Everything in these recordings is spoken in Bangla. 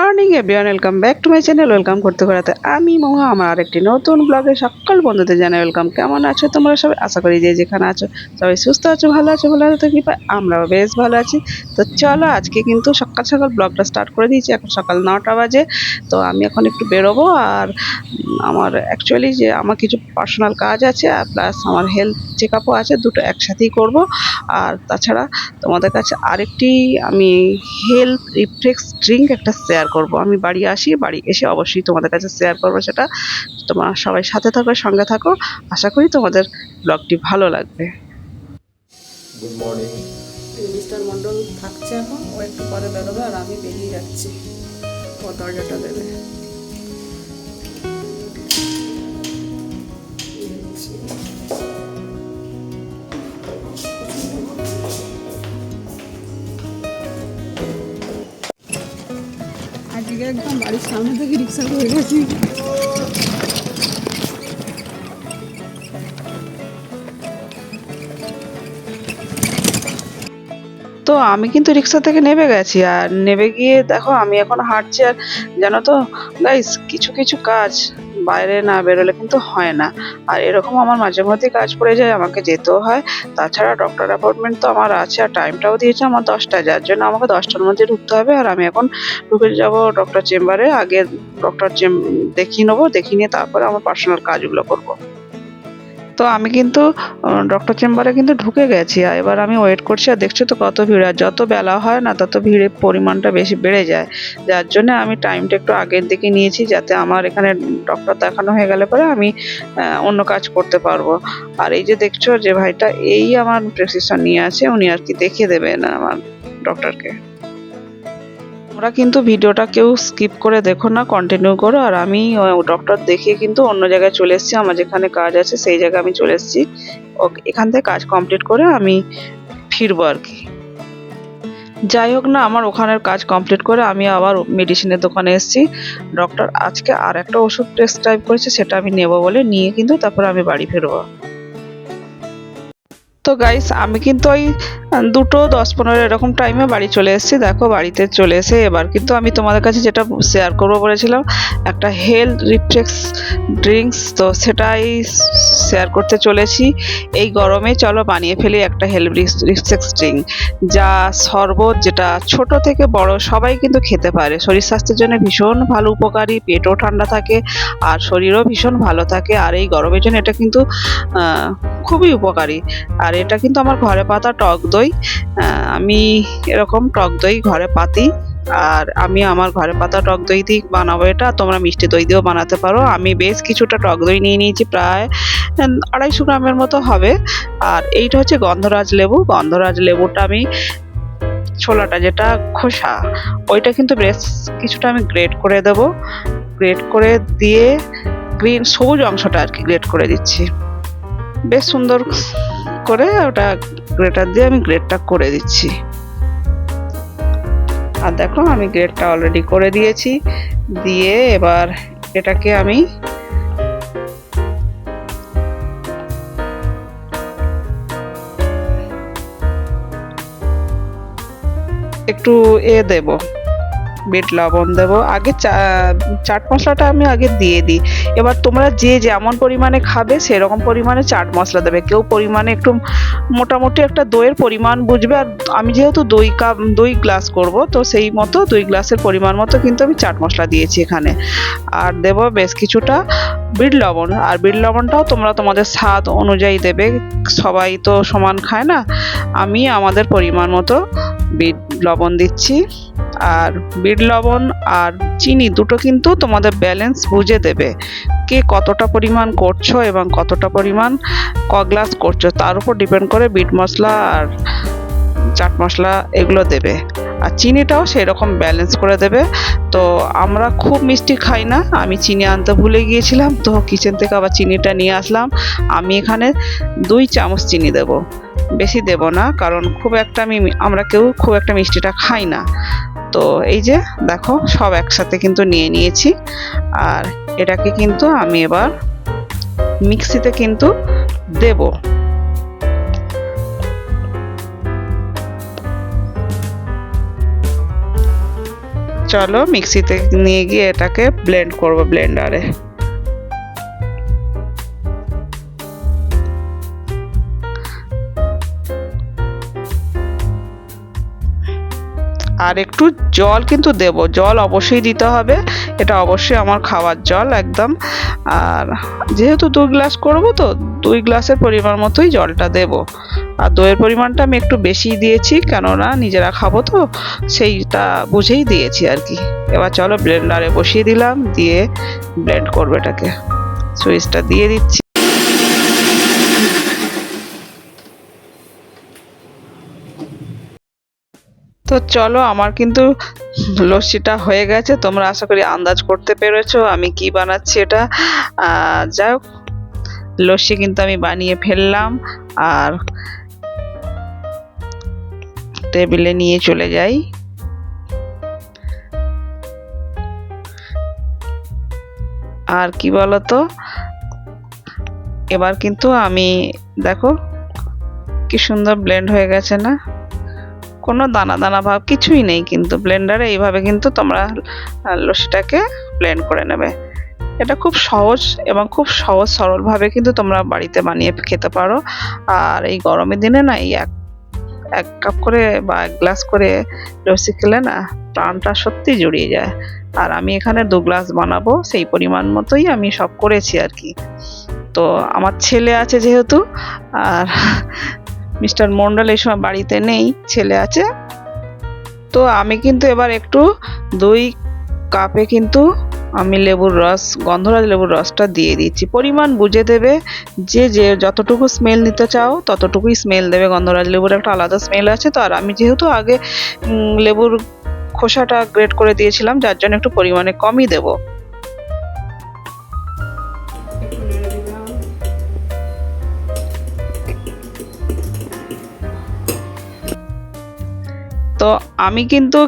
Morning everyone welcome back to my channel welcome করতে করাতে আমি মহা, আমার আরেকটি নতুন ব্লগে সকল বন্ধুদের জানাই ওয়েলকাম কেমন আছো তোমরা সবাই? আশা করি যে যেখানে আছো সবাই সুস্থ আছো, ভালো আছো ভালো আছো কি আমরাও বেশ ভালো আছি। তো চলো আজকে কিন্তু সকাল সকাল ব্লগটা স্টার্ট করে দিয়েছি। এখন সকাল নটা বাজে, তো আমি এখন একটু বেরোবো। আর আমার অ্যাকচুয়ালি যে আমার কিছু পার্সোনাল কাজ আছে, আর প্লাস আমার হেলথ চেক আপও আছে, দুটো একসাথেই করব। আর তাছাড়া তোমাদের কাছে আরেকটি, আমি হেলথ রিফ্রেক্স ড্রিঙ্ক একটা শেয়ার করব। আমি বাড়ি আসি বাড়ি এসে অবশ্যই তোমাদের কাছে শেয়ার করব সেটা। তোমার সবাই সাথে থাকো সঙ্গে থাকো। আশা করি তোমাদের ব্লগটি ভালো লাগবে। গুড মর্নিং মিস্টার মণ্ডল থাকছে এখন। ও একটু পরে বেরোবে আর আমি বেরিয়ে যাচ্ছি। ও দরজাটা দেবে। আজকে একদম বাড়ির সামনে থেকে রিক্সা করে গেছি। তো আমি কিন্তু রিক্সা থেকে নেমে গেছি। আর নেমে গিয়ে দেখো আমি এখন হাঁটছি আর জানো তো গাইস কিছু কিছু কাজ বাইরে না বেরোলে কিন্তু হয় না। আর এরকম আমার মাঝে মধ্যে কাজ পড়ে যায়, আমাকে যেতেও হয়। তাছাড়া ডক্টর অ্যাপয়েন্টমেন্ট তো আমার আছে আর টাইমটাও দিয়েছে আমার দশটায় যার জন্য আমাকে দশটার মধ্যে ঢুকতে হবে আর আমি এখন ঢুকে যাব ডক্টর চেম্বারে আগে ডক্টর চেম দেখিয়ে নেব, দেখিয়ে নিয়ে তারপরে আমার পার্সোনাল কাজগুলো করব। তো আমি কিন্তু ডক্টর চেম্বারে কিন্তু ঢুকে গেছি আর এবার আমি ওয়েট করছি আর দেখছ তো কত ভিড় আর যত বেলা হয় না তত ভিড়ের পরিমাণটা বেশি বেড়ে যায়। যার জন্য আমি টাইমটা একটু আগের দিকে নিয়েছি যাতে আমার এখানে ডক্টর দেখানো হয়ে গেলে পরে আমি অন্য কাজ করতে পারব। আর এই যে দেখছ যে ভাইটা, এই আমার প্রেসক্রিপশন নিয়ে আছে, উনি আর কি দেখিয়ে দেবেন আমার ডক্টরকে তোমরা কিন্তু ভিডিওটা কেউ স্কিপ করে দেখো না কন্টিনিউ করো। আর আমি ডক্টর দেখিয়ে কিন্তু অন্য জায়গায় চলে এসেছি, আমার যেখানে কাজ আছে সেই জায়গায় আমি চলে এসেছি। এখান থেকে কাজ কমপ্লিট করে আমি ফিরবো আর কি। যাই হোক না, আমার ওখানের কাজ কমপ্লিট করে আমি আবার মেডিসিনের দোকানে এসেছি। ডক্টর আজকে আর একটা ওষুধ প্রেসক্রাইব করেছে, সেটা আমি নেব বলে নিয়ে কিন্তু তারপর আমি বাড়ি ফিরবো। তো গাইস আমি কিন্তু ওই দুটো দশ পনেরো এরকম টাইমে বাড়ি চলে এসেছি। দেখো, বাড়িতে চলে এসে এবার কিন্তু আমি তোমাদের কাছে যেটা শেয়ার করব বলেছিলাম, একটা হেলথ রিফ্রেক্স ড্রিঙ্কস তো সেটাই শেয়ার করতে চলেছি। এই গরমে চলো বানিয়ে ফেলি একটা হেলথ রিফ্রেক্স ড্রিঙ্ক যা শরবত যেটা ছোট থেকে বড় সবাই কিন্তু খেতে পারে। শরীর স্বাস্থ্যের জন্য ভীষণ ভালো উপকারী, পেটও ঠান্ডা থাকে আর শরীরও ভীষণ ভালো থাকে। আর এই গরমের জন্য এটা কিন্তু খুবই উপকারী। আর এটা কিন্তু আমার ঘরে পাতা টক দই। আমি এরকম টক দই ঘরে পাতি। আর আমি আমার ঘরে পাতা টক দই দিয়ে বানাবো এটা। তোমরা মিষ্টি দই দিয়েও বানাতে পারো। আমি বেশ কিছুটা টক দই নিয়ে নিয়েছি প্রায় আড়াইশো গ্রামের মতো হবে। আর এইটা হচ্ছে গন্ধরাজ লেবু। গন্ধরাজ লেবুটা আমি ছোলাটা যেটা খোসা, ওইটা কিন্তু বেশ কিছুটা আমি গ্রেট করে দেবো। গ্রেট করে দিয়ে গ্রিন সবুজ অংশটা আর কি গ্রেট করে দিচ্ছি। বেশ সুন্দর করে ওটা গ্রেটার দিয়ে আমি গ্রেটটা করে দিচ্ছি। আর দেখো, আমি গ্রেটটা অলরেডি করে দিয়েছি। দিয়ে এবার এটাকে আমি একটু এ দেব। বিট, লবণ দেবো। আগে চা- চাট মশলাটা আমি আগে দিয়ে দিই। এবার তোমরা যে যেমন পরিমাণে খাবে, সেরকম পরিমাণে চাট মশলা দেবে। কেউ পরিমাণে একটু মোটামুটি একটা দইয়ের পরিমাণ বুঝবে। আর আমি যেহেতু দই কাপ, দই গ্লাস করব, তো সেই মতো দুই গ্লাসের পরিমাণ মতো কিন্তু আমি চাট মশলা দিয়েছি এখানে। আর দেবো বেশ কিছুটা বিট লবণ, আর বিট লবণটাও তোমরা তোমাদের স্বাদ অনুযায়ী দেবে। সবাই তো সমান খায় না। আমি আমাদের পরিমাণ মতো বিট লবণ দিচ্ছি। আর বিট লবণ আর চিনি দুটো কিন্তু তোমাদের ব্যালেন্স বুঝে দেবে কে কতটা পরিমাণ করছ এবং কতটা পরিমাণ ক গ্লাস করছ। তার উপর ডিপেন্ড করে বিট মশলা আর চাট মশলা এগুলো দেবে। আর চিনিটাও সেই রকম ব্যালেন্স করে দেবে। তো আমরা খুব মিষ্টি খাই না, আমি চিনি আনতে ভুলে গিয়েছিলাম, তো কিচেন থেকে আবার চিনিটা নিয়ে আসলাম। আমি এখানে দুই চামচ চিনি দেব, বেশি দেব না, কারণ খুব একটা আমি আমরা কেউ খুব একটা মিষ্টিটা খাই না। তো এই যে, দেখো, সব একসাথে কিন্তু নিয়ে নিয়েছি। আর এটাকে কিন্তু আমি এবার মিক্সিতে কিন্তু দেব। চলো মিক্সিতে নিয়ে গিয়ে এটাকে ব্লেন্ড করব ব্লেন্ডারে আর একটু জল কিন্তু দেব, জল অবশ্যই দিতে হবে, এটা অবশ্যই আমার খাওয়ার জল একদম। আর যেহেতু দুই গ্লাস করব তো, দুই গ্লাসের পরিমাণ মতোই জলটা দেব। আর দইয়ের পরিমাণটা আমি একটু বেশি দিয়েছি, কেননা নিজেরা খাব তো, সেইটা বুঝেই দিয়েছি আর কি। এবার চলো ব্লেন্ডারে বসিয়ে দিলাম, দিয়ে ব্লেন্ড করব এটাকে। সুইচটা দিয়ে দিচ্ছি। তো চলো, আমার কিন্তু লস্যিটা হয়ে গেছে। তোমরা আশা করি আন্দাজ করতে পেরেছ আমি কি বানাচ্ছি এটা। যাই হোক, লস্যি কিন্তু আমি বানিয়ে ফেললাম আর টেবিলে নিয়ে চলে যাই। আর কি বলতো, এবার কিন্তু আমি, দেখো, কি সুন্দর ব্লেন্ড হয়ে গেছে না? কোনো দানা দানা ভাব কিছুই নেই কিন্তু ব্লেন্ডারে এইভাবে কিন্তু তোমরা লস্যিটাকে ব্লেন্ড করে নেবে। এটা খুব সহজ এবং খুব সহজ সরলভাবে কিন্তু তোমরা বাড়িতে বানিয়ে খেতে পারো। আর এই গরমের দিনে না এই এক এক কাপ করে বা এক গ্লাস করে লস্যি খেলে না প্রাণটা সত্যি জুড়িয়ে যায়। আর আমি এখানে দু গ্লাস বানাবো, সেই পরিমাণ মতোই আমি সব করেছি আর কি। তো আমার ছেলে আছে যেহেতু, আর মিস্টার মন্ডল এই সময় বাড়িতে নেই, ছেলে আছে। তো আমি কিন্তু এবার একটু দুই কাপে কিন্তু আমি লেবুর রস, গন্ধরাজ লেবুর রসটা দিয়ে দিচ্ছি। পরিমাণ বুঝে দেবে যে যে যতটুকু স্মেল নিতে চাও, ততটুকুই স্মেল দেবে। গন্ধরাজ লেবুর একটা আলাদা স্মেল আছে। তো আর আমি যেহেতু আগে লেবুর খোসাটা গ্রেট করে দিয়েছিলাম, যার জন্য একটু পরিমাণে কমই দেবো। তো আমি কিন্তু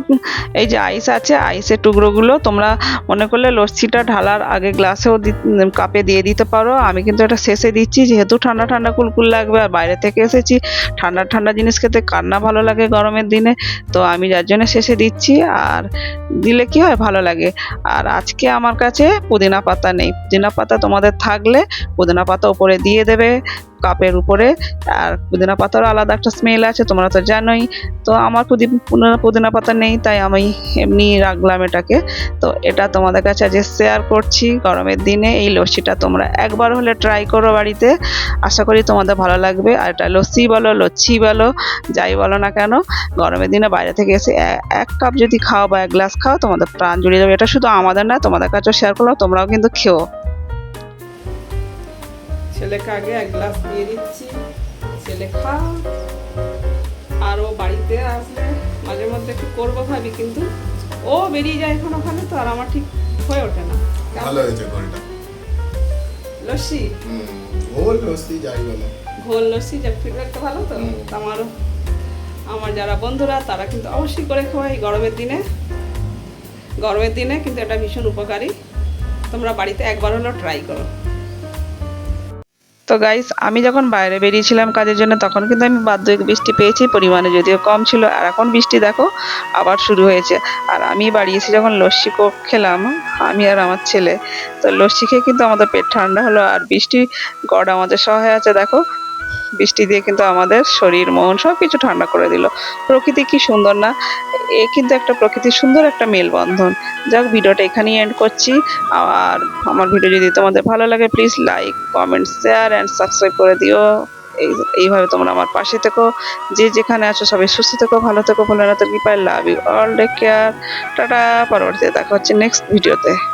এই যে আইস আছে আইসের টুকরোগুলো তোমরা মনে করলে লস্যিটা ঢালার আগে গ্লাসেও কাপে দিয়ে দিতে পারো। আমি কিন্তু এটা শেষে দিচ্ছি, যেহেতু ঠান্ডা ঠান্ডা কুলকুল লাগবে। আর বাইরে থেকে এসেছি, ঠান্ডা ঠান্ডা জিনিস খেতে কার না ভালো লাগে গরমের দিনে। তো আমি যার জন্য শেষে দিচ্ছি, আর দিলে কি হয়? ভালো লাগে। আর আজকে আমার কাছে পুদিনা পাতা নেই। পুদিনা পাতা তোমাদের থাকলে পুদিনা পাতা উপরে দিয়ে দেবে। কাপের উপরে। আর পুদিনা পাতারও আলাদা একটা স্মেল আছে, তোমরা তো জানোই। তো আমার পুদি পুদিনা পাতা নেই, তাই আমি এমনি রাখলাম এটাকে। তো এটা তোমাদের কাছে আজ শেয়ার করছি, গরমের দিনে। এই লস্যিটা তোমরা একবার হলে ট্রাই করো বাড়িতে। আশা করি তোমাদের ভালো লাগবে। আর এটা লস্যি বলো, লচ্ছি বলো, যাই বলো না কেন, গরমের দিনে বাইরে থেকে এসে এক কাপ যদি খাও বা এক গ্লাস খাও, তোমাদের প্রাণ জুড়িয়ে যাবে। এটা শুধু আমাদের না, তোমাদের কাছেও শেয়ার করল তোমরাও কিন্তু খেও। ছেলেকে আগে এক গ্লাস দিয়ে দিচ্ছি। ছেলে খা। আর ও বাড়িতে আসলে মাঝে মধ্যে একটু করব ভাবি কিন্তু ও বেরিয়ে যায় এখন ওখানে তো আর আমার ঠিক হয়ে ওঠে না। ভালো হয়েছে ঘোলটা। লস্যি? ঘোল লস্যি যাই বলো। ঘোল লস্যি যা ফিডব্যাকটা ভালো তো? আমারও আমার যারা বন্ধুরা তারা কিন্তু অবশ্যই করে খাওয়া এই গরমের দিনে। গরমের দিনে কিন্তু এটা ভীষণ উপকারী। তোমরা বাড়িতে একবার হলেও ট্রাই করো। তো গাইস আমি যখন বাইরে বেরিয়েছিলাম কাজের জন্য, তখন কিন্তু আমি বাধ্য বৃষ্টি পেয়েছি, পরিমাণে যদিও কম ছিল। আর এখন বৃষ্টি দেখো, আবার শুরু হয়েছে। আর আমি বাড়ি এসে যখন লস্যি কোক খেলাম, আমি আর আমার ছেলে, তো লস্যি খেয়ে কিন্তু আমাদের পেট ঠান্ডা হলো। আর বৃষ্টি গড় আমাদের সহায় আছে, দেখো। বৃষ্টি দিয়ে কিন্তু আমাদের শরীর, মন সব কিছু ঠান্ডা করে দিল। প্রকৃতি কি সুন্দর না? এ কিন্তু একটা প্রকৃতির সুন্দর একটা মেলবন্ধন। যাক, ভিডিওটা এখানেই এন্ড করছি। আর আমার ভিডিও যদি তোমাদের ভালো লাগে please like comment share and subscribe করে দিও। এই, এইভাবে তোমরা আমার পাশে থেকো। যে যেখানে আছো সবাই সুস্থ থেকো, ভালো থেকো, ভোলেনাথের কৃপায়। Love you all take care tata, পরবর্তীতে দেখা হচ্ছে নেক্সট ভিডিওতে